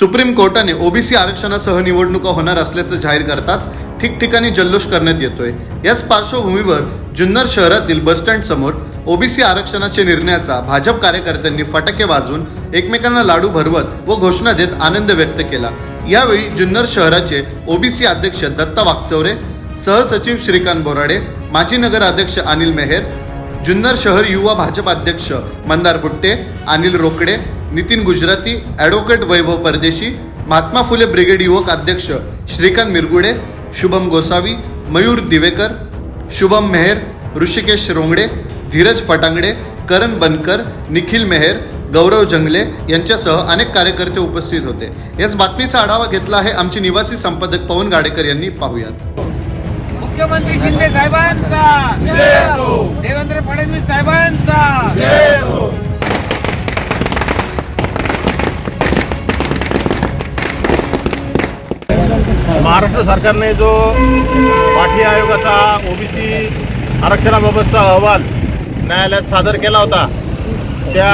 Supreme कोर्टाने OBC आरक्षणासह निवडणुका होणार असल्याचं जाहीर करताच ठिकठिकाणी जल्लोष करण्यात येतोय. याच पार्श्वभूमीवर जुन्नर शहरातील बसस्टँड समोर ओबीसी आरक्षणाच्या निर्णयाचा भाजप कार्यकर्त्यांनी फटाके वाजवून एकमेकांना लाडू भरवत व घोषणा देत आनंद व्यक्त केला. यावेळी जुन्नर शहराचे ओबीसी अध्यक्ष दत्ता वागचौरे सहसचिव श्रीकांत बोराडे माजी नगर अध्यक्ष अनिल मेहेर जुन्नर शहर युवा भाजप अध्यक्ष मंदार बुट्टे अनिल रोकडे नितीन गुजराती ॲडव्होकेट वैभव परदेशी महात्मा फुले ब्रिगेड युवक अध्यक्ष श्रीकांत मिरगुडे शुभम गोसावी मयूर दिवेकर शुभम मेहेर ऋषिकेश रोंगडे धीरज फटांगडे करण बनकर निखिल मेहेर गौरव जंगले यांच्यासह अनेक कार्यकर्ते उपस्थित होते. याच बातमीचा आढावा घेतला आहे आमचे निवासी संपादक पवन गाडेकर यांनी. पाहूयात. मुख्यमंत्री शिंदे साहेबांचा. देवेंद्र फडणवीस साहेबांचा. महाराष्ट्र सरकारने जो पाठी आयोगाचा ओबीसी आरक्षणाबाबतचा अहवाल न्यायालयात सादर केला होता त्या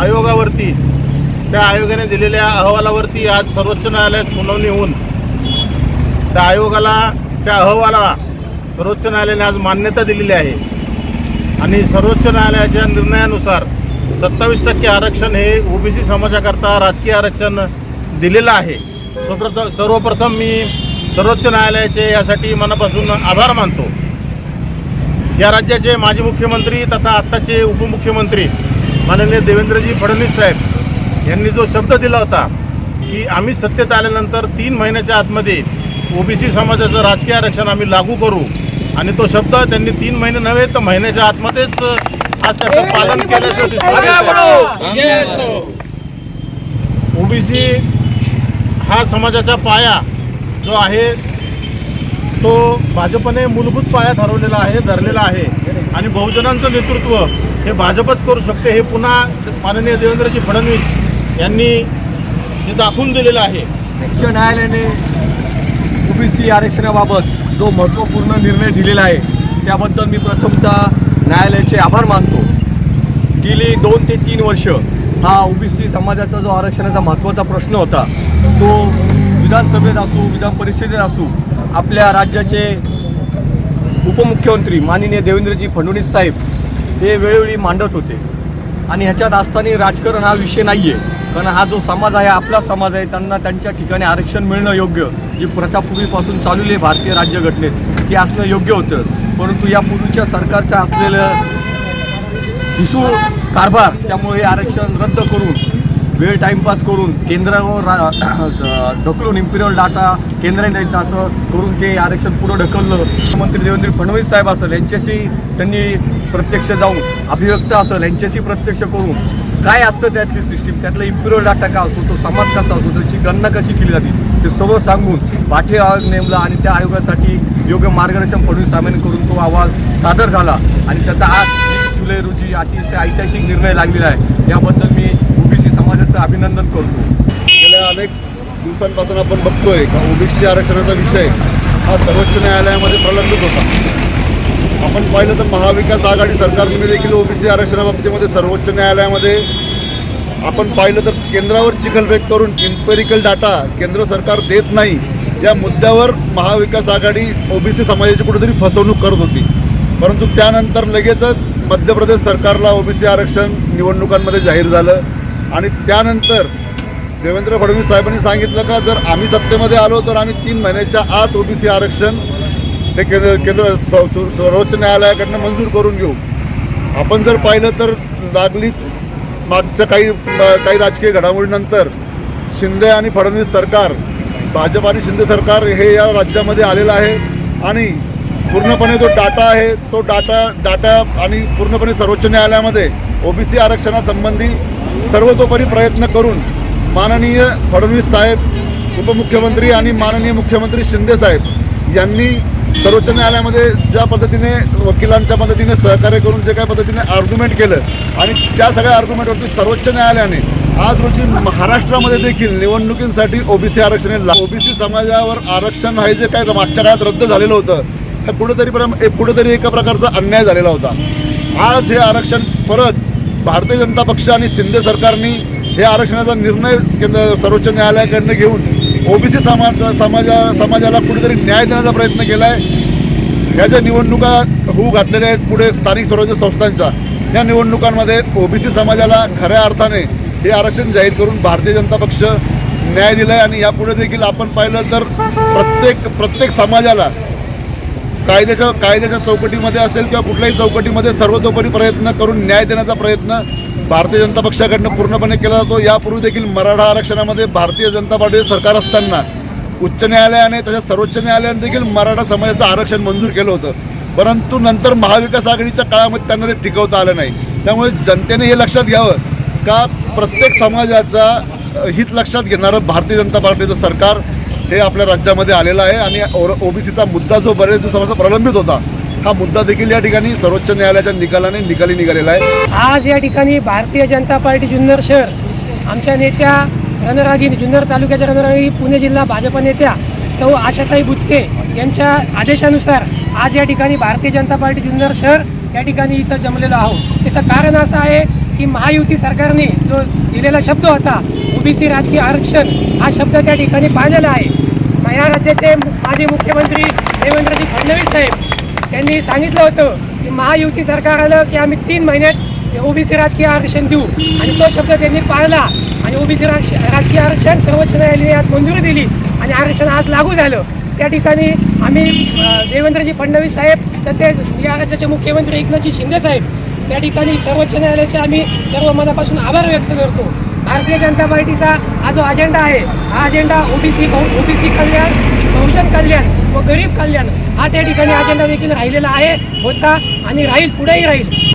आयोगावरती त्या आयोगाने दिलेल्या अहवालावरती आज सर्वोच्च न्यायालयात सुनावणी होऊन त्या आयोगाला त्या अहवाला सर्वोच्च न्यायालयाने आज मान्यता दिलेली आहे. आणि सर्वोच्च न्यायालयाच्या निर्णयानुसार सत्तावीस टक्के आरक्षण हे ओबीसी समाजाकरता राजकीय आरक्षण दिलेलं आहे. सर्वप्रथम सर्वप्रथम मी सर्वोच्च न्यायालयाचे यासाठी मनापासून आभार मानतो. या राज्याचे माजी मुख्यमंत्री तथा आत्ताचे उपमुख्यमंत्री माननीय देवेंद्रजी फडणवीस साहेब यांनी जो शब्द दिला होता की आम्ही सत्तेत आल्यानंतर तीन महिन्याच्या आतमध्ये ओबीसी समाजाचं राजकीय आरक्षण आम्ही लागू करू. आणि तो शब्द त्यांनी तीन महिने नव्हे तर महिन्याच्या आतमध्येच आज त्याचं पालन केल्याचं. ओबीसी हा समाजाचा पाया जो आहे तो भाजपने मूलभूत पाया ठरवलेला आहे धरलेला आहे. आणि बहुजनांचं नेतृत्व हे भाजपच करू शकते हे पुन्हा माननीय देवेंद्रजी फडणवीस यांनी हे दाखवून दिलेलं आहे. उच्च न्यायालयाने ओबीसी आरक्षणाबाबत जो महत्त्वपूर्ण निर्णय दिलेला आहे त्याबद्दल मी प्रथमतः न्यायालयाचे आभार मानतो. गेली दोन ते तीन वर्ष हा ओबीसी समाजाचा जो आरक्षणाचा महत्त्वाचा प्रश्न होता तो विधानसभेत असू विधान परिषदेत असू आपल्या राज्याचे उपमुख्यमंत्री माननीय देवेंद्रजी फडणवीस साहेब हे वेळोवेळी मांडत होते. आणि ह्याच्यात असताना राजकारण हा विषय नाही आहे कारण हा जो समाज आहे आपला समाज आहे. त्यांना त्यांच्या ठिकाणी आरक्षण मिळणं योग्य. जी प्रथा पूर्वीपासून चालवली आहे भारतीय राज्यघटनेत ते असणं योग्य होतं. परंतु या पूर्वीच्या सरकारचं असलेलं हिसूळ कारभार त्यामुळे हे आरक्षण रद्द करून वेळ टाईमपास करून केंद्रावर रा- ढकलून इम्पिरियल डाटा केंद्राने द्यायचं असं करून ते आरक्षण पुढं ढकललं. मुख्यमंत्री देवेंद्र फडणवीस साहेब असेल यांच्याशी त्यांनी प्रत्यक्ष जाऊन अभिव्यक्त असेल यांच्याशी प्रत्यक्ष करून काय असतं त्यातली सिस्टीम त्यातला इम्पिरियल डाटा का असतो? तो समाज कसा असतो? त्याची गणना कशी केली जाते? ते सर्व सांगून पाठी आयोग नेमला आणि त्या आयोगासाठी योग्य मार्गदर्शन फडणवीस साहेबांनी करून तो अहवाल सादर झाला. आणि त्याचा आज जुलै रोजी अतिशय ऐतिहासिक निर्णय लागलेला आहे. याबद्दल मी समाजाचं अभिनंदन करतो. गेल्या अनेक दिवसांपासून आपण बघतोय का ओबीसी आरक्षणाचा विषय हा सर्वोच्च न्यायालयामध्ये प्रलंबित होता. आपण पाहिलं तर महाविकास आघाडी सरकारने देखील ओबीसी आरक्षणाबाबतीमध्ये सर्वोच्च न्यायालयामध्ये आपण पाहिलं तर केंद्रावर चिखलफेक करून इम्पेरिकल डाटा केंद्र सरकार देत नाही या मुद्द्यावर महाविकास आघाडी ओबीसी समाजाची कुठेतरी फसवणूक करत होती. परंतु त्यानंतर लगेचच मध्य प्रदेश सरकारला ओबीसी आरक्षण निवडणुकांमध्ये जाहीर झालं. आणि त्यानंतर देवेंद्र फडणवीस साहेबांनी सांगितलं का जर आम्ही सत्तेमध्ये आलो तर आम्ही तीन महिन्याच्या आत ओबीसी आरक्षण हे केंद्र केंद्र स- सर्वोच्च न्यायालयाकडनं मंजूर करून घेऊ. आपण जर पाहिलं तर लागलीच मागच्या काही काही राजकीय घडामोडीनंतर शिंदे आणि फडणवीस सरकार भाजप आणि शिंदे सरकार हे या राज्यामध्ये आलेलं आहे आणि पूर्णपणे जो डाटा आहे तो डाटा डाटा आणि पूर्णपणे सर्वोच्च न्यायालयामध्ये ओबीसी आरक्षणासंबंधी सर्वतोपरी प्रयत्न करून माननीय फडणवीस साहेब उपमुख्यमंत्री आणि माननीय मुख्यमंत्री शिंदे साहेब यांनी सर्वोच्च न्यायालयामध्ये ज्या पद्धतीने वकिलांच्या मदतीने सहकार्य करून जे काही पद्धतीने आर्ग्युमेंट केलं आणि त्या सगळ्या आर्ग्युमेंटवरती सर्वोच्च न्यायालयाने आज रोजी महाराष्ट्रामध्ये देखील निवडणुकींसाठी ओबीसी आरक्षण ओबीसी समाजावर आरक्षण हे जे काय मागच्या काळात रद्द झालेलं होतं हे कुठेतरी कुठेतरी एका प्रकारचा अन्याय झालेला होता. आज हे आरक्षण परत भारतीय जनता पक्ष आणि शिंदे सरकारने हे आरक्षणाचा निर्णय केंद्र सर्वोच्च न्यायालयाकडनं घेऊन ओबीसी समाज समाजा समाजाला कुठेतरी न्याय देण्याचा प्रयत्न केला आहे ह्या ज्या निवडणुका होऊ घातलेल्या आहेत पुढे स्थानिक स्वराज्य संस्थांच्या या निवडणुकांमध्ये ओबीसी समाजाला खऱ्या अर्थाने हे आरक्षण जाहीर करून भारतीय जनता पक्ष न्याय दिला आहे आणि यापुढे देखील आपण पाहिलं तर प्रत्येक प्रत्येक समाजाला कायद्याच्या कायद्याच्या चौकटीमध्ये असेल किंवा कुठल्याही चौकटीमध्ये सर्वतोपरी प्रयत्न करून न्याय देण्याचा प्रयत्न भारतीय जनता पक्षाकडनं पूर्णपणे केला जातो. यापूर्वी देखील मराठा आरक्षणामध्ये भारतीय जनता पार्टीचे सरकार असताना उच्च न्यायालयाने तसेच सर्वोच्च न्यायालयाने देखील मराठा समाजाचं आरक्षण मंजूर केलं होतं. परंतु नंतर महाविकास आघाडीच्या काळामध्ये त्यांना ते टिकवता आलं नाही. त्यामुळे जनतेने हे लक्षात घ्यावं का प्रत्येक समाजाचा हित लक्षात घेणारं भारतीय जनता पार्टीचं सरकार हे आपल्या राज्यामध्ये आलेलं आहे आणि ओबीसीचा मुद्दा जो बरेच दिवसापासून प्रलंबित होता हा मुद्दा देखील या ठिकाणी सर्वोच्च न्यायालयाच्या निकालाने निकाली निघालेला आहे. आज या ठिकाणी भारतीय जनता पार्टी जुन्नर शहर आमच्या नेत्या रणरागिनी जुन्नर तालुक्याच्या रणरागिनी पुणे जिल्हा भाजप नेत्या सौ आशाताई बुचके यांच्या आदेशानुसार आज या ठिकाणी भारतीय जनता पार्टी जुन्नर शहर या ठिकाणी इथं जमलेलो आहोत. त्याचं कारण असं आहे की महायुती सरकारने जो दिलेला शब्द होता ओबीसी राजकीय आरक्षण हा शब्द त्या ठिकाणी पाळलेला आहे. या राज्याचे माजी मुख्यमंत्री देवेंद्रजी फडणवीस साहेब त्यांनी सांगितलं होतं की महायुती सरकार आलं की आम्ही तीन महिन्यात ओबीसी राजकीय आरक्षण देऊ. आणि तो शब्द त्यांनी पाळला आणि ओबीसी राजकीय आरक्षण सर्वोच्च न्यायालयाने आज मंजुरी दिली आणि आरक्षण आज लागू झालं. त्या ठिकाणी आम्ही देवेंद्रजी फडणवीस साहेब तसेच या राज्याचे मुख्यमंत्री एकनाथजी शिंदे साहेब त्या ठिकाणी सर्वोच्च न्यायालयाचे आम्ही सर्व मनापासून आभार व्यक्त करतो. भारतीय जनता पार्टीचा हा जो अजेंडा आहे हा अजेंडा ओबीसी ओबीसी कल्याण बहुजन कल्याण व गरीब कल्याण हा त्या ठिकाणी अजेंडा देखील राहिलेला आहे. होता आणि राहील पुढेही राहील.